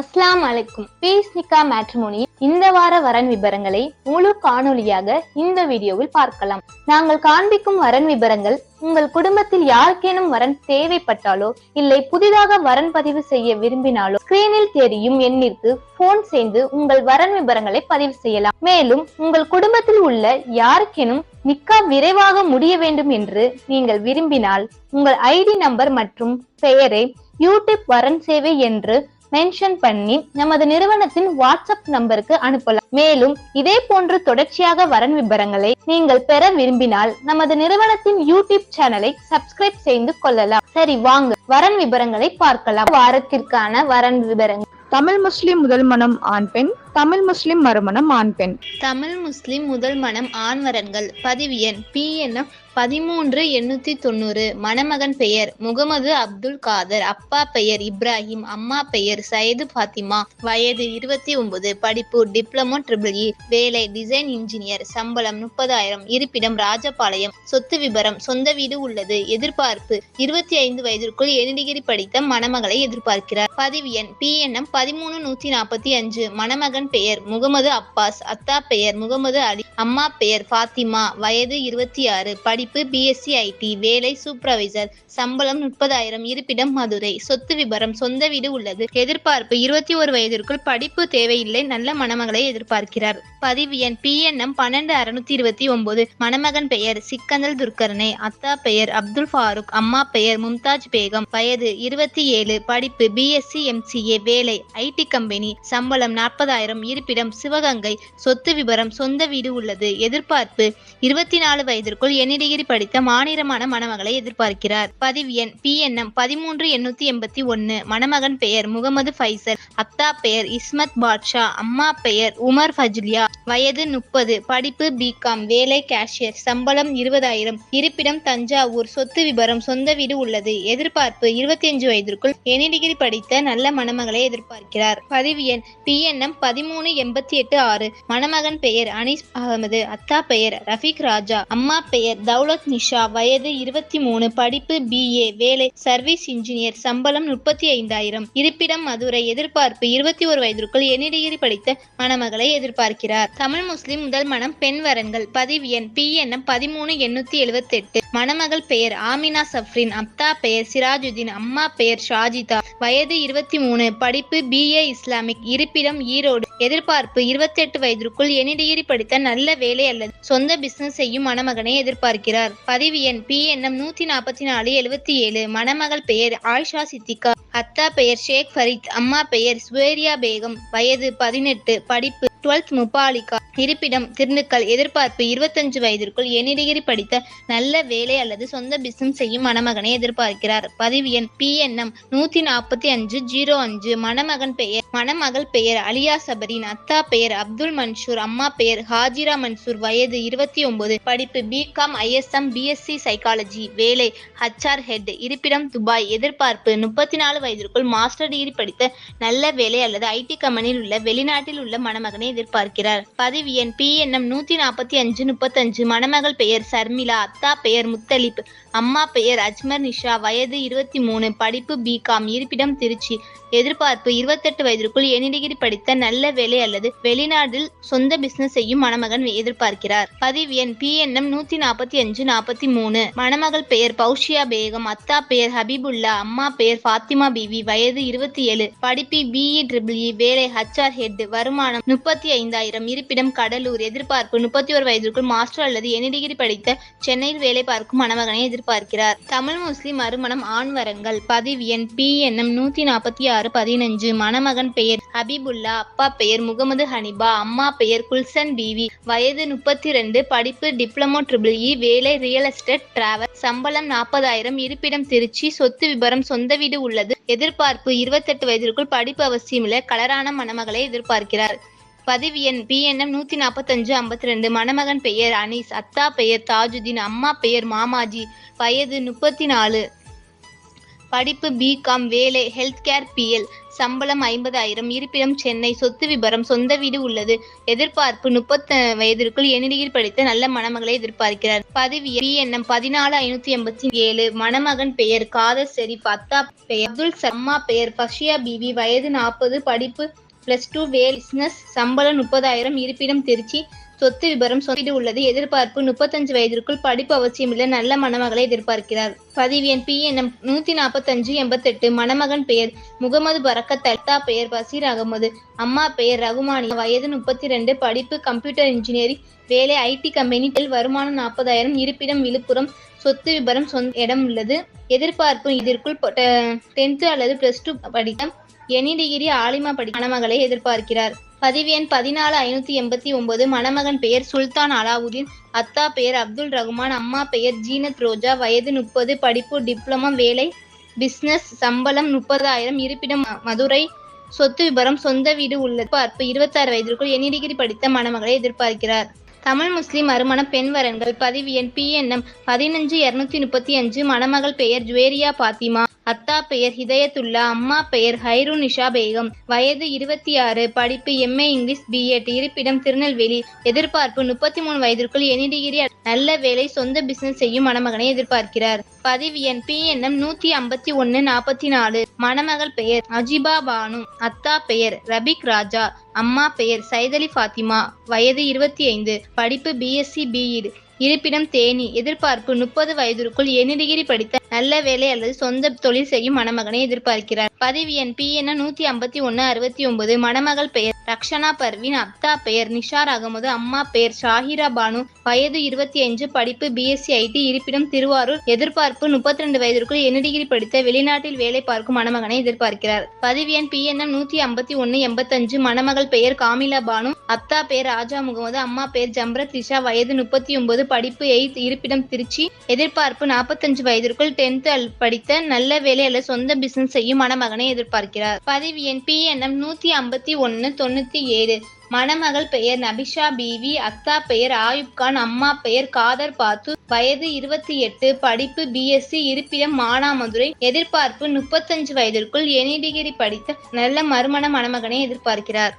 அஸ்லாம் அலைக்கும். பீஸ் நிக்கா மேட்ரிமோனி இந்த வார வரன் விபரங்களை முழு காணொளியாக இந்த வீடியோவில் பார்க்கலாம். நாங்கள் காண்பிக்கும் வரன் விபரங்கள் உங்கள் குடும்பத்தில் யாருக்கேனும் வரன் தேவைப்பட்டாலோ இல்லை புதிதாக வரன் பதிவு செய்ய விரும்பினாலோ ஸ்கிரீனில் தெரியும் எண்ணிற்கு போன் செய்து உங்கள் வரன் விபரங்களை பதிவு செய்யலாம். மேலும் உங்கள் குடும்பத்தில் உள்ள யாருக்கேனும் நிக்கா விரைவாக முடிய வேண்டும் என்று நீங்கள் விரும்பினால் உங்கள் ஐடி நம்பர் மற்றும் பெயரை யூடியூப் வரன் சேவை என்று மென்ஷன் பண்ணி நமது நிறுவனத்தின் வாட்ஸ்அப் நம்பருக்கு அனுப்பலாம். மேலும் இதே போன்று தொடர்ச்சியாக வரன் விபரங்களை நீங்கள் பெற விரும்பினால் நமது நிறுவனத்தின் யூடியூப் சேனலை சப்ஸ்கிரைப் செய்து கொள்ளலாம். சரி வாங்க. வரன் விபரங்களை பார்க்கலாம். வாரத்திற்கான வரன் விபரங்கள். தமிழ் முஸ்லிம் முதல் மனம் ஆண் பெண். தமிழ் முஸ்லிம் மறுமணம் ஆண் பெண். தமிழ் முஸ்லிம் முதல் மனம் ஆண்வரன்கள் பதிவு எண். பி என் பதிமூன்று எண்ணூத்தி தொண்ணூறு. மணமகன் பெயர் முகமது அப்துல் காதர். அப்பா பெயர் இப்ராஹிம். அம்மா பெயர் சயது பாத்திமா வயது இருபத்தி ஒன்பது. படிப்பு டிப்ளமோ ட்ரிபிள் இ. வேலை டிசைன் இன்ஜினியர். சம்பளம் முப்பதாயிரம். இருப்பிடம் ராஜபாளையம். சொத்து விபரம் சொந்த வீடு உள்ளது. எதிர்பார்ப்பு இருபத்தி ஐந்து வயதிற்குள் ஏழு டிகிரி படித்த மணமகளை எதிர்பார்க்கிறார். பதிவு எண். பி என் பதிமூணு நூத்தி நாற்பத்தி அஞ்சு. மணமகன் பெயர் முகமது அப்பாஸ் அத்தா பெயர் முகமது அலி அம்மா பெயர் ஃபாத்திமா வயது இருபத்தி ஆறு படிப்பு பிஎஸ்சி ஐடி வேலை சூப்பர்வைசர் சம்பளம் முப்பதாயிரம் இருப்பிடம் மதுரை சொத்து விபரம் சொந்த வீடு உள்ளது. எதிர்பார்ப்பு இருபத்தி ஒரு வயதிற்குள் படிப்பு தேவையில்லை நல்ல மணமகளை எதிர்பார்க்கிறார். பதிவு எண் எம் பன்னெண்டு அறுநூத்தி இருபத்தி ஒன்பது மணமகன் பெயர் சிக்கந்தல் துர்கர்ணே அத்தா பெயர் அப்துல் ஃபாரூக் அம்மா பெயர் மும்தாஜ் பேகம் வயது இருபத்தி ஏழு படிப்பு பிஎஸ்சி எம்சிஏ வேலை ஐடி கம்பெனி சம்பளம் நாற்பதாயிரம் இருப்பிடம் சிவகங்கை சொத்து விவரம் சொந்த வீடு உள்ளது. எதிர்பார்ப்பு. இருபத்தி நாலு வயதிற்குள் எண்ணி டிகிரி படித்த மாநிலமான மணமகளை எதிர்பார்க்கிறார். பதிவு எண் பிஎன்எம் பதிமூன்று எண்ணூத்தி எண்பத்தி ஒன்னு. மணமகன் பெயர் முகமது ஃபைசல். அப்தா பெயர் இஸ்மத் பாட்ஷா. அம்மா பெயர் உமர் ஃபஜ்லியா. வயது முப்பது. படிப்பு பிகாம். வேலை கேஷியர். சம்பளம் இருபதாயிரம். இருப்பிடம் தஞ்சாவூர். சொத்து விபரம் சொந்த வீடு உள்ளது. எதிர்பார்ப்பு. இருபத்தி அஞ்சு வயதிற்குள் எனி டிகிரி படித்த நல்ல மணமகளை எதிர்பார்க்கிறார். பதிவு எண் பிஎன்எம் பதிமூணு எண்பத்தி எட்டு ஆறு. மணமகன் பெயர் அனீஸ் அகமது அத்தா பெயர் ரஃபீக் ராஜா அம்மா பெயர் தௌலத் நிஷா வயது இருபத்தி மூணு படிப்பு பிஏ வேலை சர்வீஸ் இன்ஜினியர் சம்பளம் முப்பத்தி ஐந்தாயிரம். இருப்பிடம் மதுரை எதிர்பார்ப்பு இருபத்தி ஒரு வயதிற்குள் எனி டிகிரி படித்த மணமகளை எதிர்பார்க்கிறார். தமிழ் முஸ்லிம் முதல் மனம் பெண் வரன்கள். பதிவு எண் பி பிஎன்எம் பதிமூணு எண்ணூத்தி எழுபத்தி எட்டு மணமகள் பெயர் ஆமினா சஃப்ரின் அப்தா பெயர் சிராஜுதீன் அம்மா பெயர் ஷாஜிதா. வயது இருபத்தி மூணு படிப்பு பிஏ இஸ்லாமிக் இருப்பிடம் ஈரோடு. எதிர்பார்ப்பு இருபத்தி எட்டு வயதிற்குள் எனி டிகிரி படித்த நல்ல வேலை அல்லது சொந்த பிசினஸ் செய்யும் மணமகனை எதிர்பார்க்கிறார். பதிவு எண் பிஎன்எம் நூத்தி நாற்பத்தி நாலு எழுபத்தி ஏழு. மணமகள் பெயர் ஆயிஷா சித்திகா. அத்தா பெயர் ஷேக் ஃபரீத். அம்மா பெயர் சுவேரியா பேகம். வயது பதினெட்டு படிப்பு டுவெல்த் முப்பாலிகா இருப்பிடம் திண்டுக்கல் எதிர்பார்ப்பு இருபத்தஞ்சு வயதிற்குள் எனி டிகிரி படித்த நல்ல வேலை அல்லது சொந்த பிசினஸ் செய்யும் மணமகனை எதிர்பார்க்கிறார். பதிவு எண் பிஎன்எம் நூத்தி நாற்பத்தி அஞ்சு ஜீரோ அஞ்சு மணமகன் பெயர் மணமகள் பெயர் அலியா சபரின் அத்தா பெயர் அப்துல் மன்சூர் அம்மா பெயர் ஹாஜிரா மன்சூர் வயது இருபத்தி ஒன்பது படிப்பு பிகாம் ஐஎஸ்எம் பிஎஸ்சி சைக்காலஜி வேலை ஹச்ஆர் ஹெட் இருப்பிடம் துபாய் எதிர்பார்ப்பு முப்பத்தி நாலு வயதிற்குள் மாஸ்டர் டிகிரி படித்த நல்ல வேலை அல்லது ஐடி கம்பெனியில் உள்ள வெளிநாட்டில் உள்ள மணமகனை எதிர்பார்க்கிறார். பதிவு எண் பிஎன்எம் நூத்தி நாற்பத்தி அஞ்சு முப்பத்தஞ்சு மணமகள் பெயர் சர்மிளா அத்தா பெயர் முத்தலிப் அம்மா பெயர் அஜ்மர் நிஷா வயது இருபத்தி மூணு படிப்பு பிகாம் இருப்பிடம் திருச்சி எதிர்பார்ப்பு இருபத்தெட்டு வயது வயதிற்குள் எனி டிகிரி படித்த நல்ல வேலை அல்லது வெளிநாட்டில் சொந்த பிசினஸ் செய்யும் மணமகன் எதிர்பார்க்கிறார். பதிவு எண் பி பிஎன்எம் நூத்தி நாற்பத்தி அஞ்சு நாற்பத்தி மூணு. மணமகள் பெயர் பௌஷியா பேகம் அத்தா பெயர் ஹபீபுல்லா அம்மா பெயர் ஃபாத்திமா பிவி வயது இருபத்தி ஏழு. படிப்பி பிஇ ட்ரிபிள்இ வேலை ஹச்ஆர் ஹெட் வருமானம் முப்பத்தி ஐந்தாயிரம். இருப்பிடம் கடலூர் எதிர்பார்ப்பு முப்பத்தி ஒரு வயதிற்குள் மாஸ்டர் அல்லது எனி டிகிரி படித்த சென்னையில் வேலை பார்க்கும் மணமகனை எதிர்பார்க்கிறார். தமிழ் முஸ்லிம் மறுமணம் ஆண் வரங்கள். பதிவு எண் பி பிஎன்எம் நூத்தி நாற்பத்தி ஆறு பதினஞ்சு. மணமகன் பெயர் ஹபீபுல்லா அப்பா பெயர் முகமது ஹனிபா அம்மா பெயர் குல்சன் பிவி. வயது முப்பத்தி ரெண்டு படிப்பு டிப்ளமோ ட்ரிபிள் இ வேலை ரியல் எஸ்டேட் டிராவல். சம்பளம் நாற்பதாயிரம் இருப்பிடம் திருச்சி. சொத்து விபரம் சொந்த வீடு உள்ளது. எதிர்பார்ப்பு இருபத்தெட்டு வயதிற்குள் படிப்பு அவசியமில்ல கலரான மணமகளை எதிர்பார்க்கிறார். பதிவு எண் பிஎன்எம் நூத்தி நாற்பத்தஞ்சு ஐம்பத்தி ரெண்டு மணமகன் பெயர் அனீஸ் அத்தா பெயர் தாஜுதீன் அம்மா பெயர் மாமாஜி. வயது முப்பத்தி நாலு படிப்பு பிகாம் வேலை ஹெல்த் கேர் பிஎல் சம்பளம் ஐம்பதாயிரம் இருப்பிடம் சென்னை சொத்து விபரம் சொந்த வீடு உள்ளது. எதிர்பார்ப்பு முப்பத்தி வயதிற்குள் எனிடியில் படித்த நல்ல மணமகளை எதிர்பார்க்கிறார். பதவி எண்ணம் பதினாலு ஐநூத்தி எண்பத்தி ஏழு. மணமகன் பெயர் காதர் பத்தா பெயர் அப்துல் சம்மா பெயர். பஷியா பிவி வயது நாற்பது படிப்பு பிளஸ் டூ வேல் சம்பளம் முப்பதாயிரம் இருப்பிடம் திருச்சி சொத்து விபரம் சொந்த உள்ளது. எதிர்பார்ப்பு முப்பத்தஞ்சு வயதிற்குள் படிப்பு அவசியமில்லை. நல்ல மணமகளை எதிர்பார்க்கிறார். பதிவு எண் பி எண்ணம் நூத்தி நாற்பத்தஞ்சு எண்பத்தெட்டு. மணமகன் பெயர் முகமது பரக்கத் தல்தா பெயர் பசீர் அகமது. அம்மா பெயர் ரகுமானி. வயது முப்பத்தி ரெண்டு படிப்பு கம்ப்யூட்டர் இன்ஜினியரிங் வேலை ஐடி கம்பெனி வருமானம் நாற்பதாயிரம் இருப்பிடம் விழுப்புரம். சொத்து விபரம் சொந்த இடம் உள்ளது. எதிர்பார்ப்பு இதற்குள் டென்த்து அல்லது பிளஸ் டூ படித்தம் எனி டிகிரி ஆலிமா படி மணமகளை எதிர்பார்க்கிறார். பதிவு எண் பதினாலு ஐநூத்தி எண்பத்தி ஒன்பது. மணமகன் பெயர் சுல்தான் அலாவுதீன். அத்தா பெயர் அப்துல் ரகுமான். அம்மா பெயர் ஜீனத் ரோஜா. வயது முப்பது. படிப்பு டிப்ளமா வேலை. பிசினஸ் சம்பளம் முப்பதாயிரம். இருப்பிடம் மதுரை. சொத்து விபரம் சொந்த வீடு உள்ளது. பார்ப்பு இருபத்தாறு வயதிற்குள் எனி டிகிரி படித்த மணமகளை எதிர்பார்க்கிறார். தமிழ் முஸ்லிம் மறுமண பெண் வரன்கள். பதிவு எண் பி பதினஞ்சு இருநூத்தி முப்பத்தி அஞ்சு. மணமகள் பெயர் ஜுவேரியா பாத்திமா. அத்தா பெயர் ஹிதயத்துல்லா அம்மா பெயர் ஹைரு நிஷா பேகம். வயது இருபத்தி ஆறு படிப்பு எம்ஏ இங்கிலீஷ் பிஎட் இருப்பிடம் திருநெல்வேலி. எதிர்பார்ப்பு முப்பத்தி மூணு வயதிற்குள் எனி டிகிரி நல்ல வேலை சொந்த பிசினஸ் செய்யும் மணமகனை எதிர்பார்க்கிறார். பதிவு எண் பி எண்ணம் நூத்தி ஐம்பத்தி ஒன்னு நாற்பத்தி நாலு மணமகள் பெயர் அஜிபா பானு. அத்தா பெயர் ரபிக் ராஜா. அம்மா பெயர் சைதலி ஃபாத்திமா. வயது இருபத்தி ஐந்து படிப்பு பிஎஸ்சி பிஇடு இருப்பிடம் தேனி. எதிர்பார்ப்பு முப்பது வயதிற்குள் எனி டிகிரி படித்த நல்ல வேலை அல்லது சொந்த தொழில் செய்யும் மணமகனை எதிர்பார்க்கிறார். பதிவு எண் பி என நூத்தி ஐம்பத்தி ஒன்னு அறுபத்தி ஒன்பது மணமகள் பெயர் ரக்ஷனா பர்வீன் அப்தா பெயர் நிஷார் அகமது அம்மா பெயர் ஷாஹிரா பானு. வயது இருபத்தி அஞ்சு படிப்பு பிஎஸ்சி ஐடி இருப்பிடம் திருவாரூர். எதிர்பார்ப்பு முப்பத்தி ரெண்டு வயதிற்குள் என்ன டிகிரி படித்த வெளிநாட்டில் வேலை பார்க்கும் மணமகனை எதிர்பார்க்கிறார். பதிவு எண் பி என் நூத்தி ஐம்பத்தி ஒன்னு எண்பத்தஞ்சு மணமகள் பெயர் காமிலா பானு. அப்தா பெயர் ராஜா முகமது அம்மா பெயர் ஜம்ரத் ரிஷா வயது முப்பத்தி ஒன்பது படிப்பு எயித் இருப்பிடம் திருச்சி. எதிர்பார்ப்பு நாற்பத்தஞ்சு வயதிற்குள் டென்த் படித்த நல்ல வேலை அல்ல சொந்த பிசினஸ் செய்யும் மணமகன் எதிர்பார்க்கிறார். பதிவு எண் பி எண்ணம் நூத்தி ஐம்பத்தி ஒன்னு தொண்ணூத்தி ஏழு. மணமகள் பெயர் நபிஷா பிவி அத்தா பெயர் ஆயுப் கான் அம்மா பெயர் காதர் பாத்து. வயது இருபத்தி எட்டு படிப்பு பிஎஸ்சி இருப்பிடம் மானாமதுரை. எதிர்பார்ப்பு முப்பத்தஞ்சு வயதிற்குள் எனி டிகிரி படித்த நல்ல மறுமண மணமகனை எதிர்பார்க்கிறார்.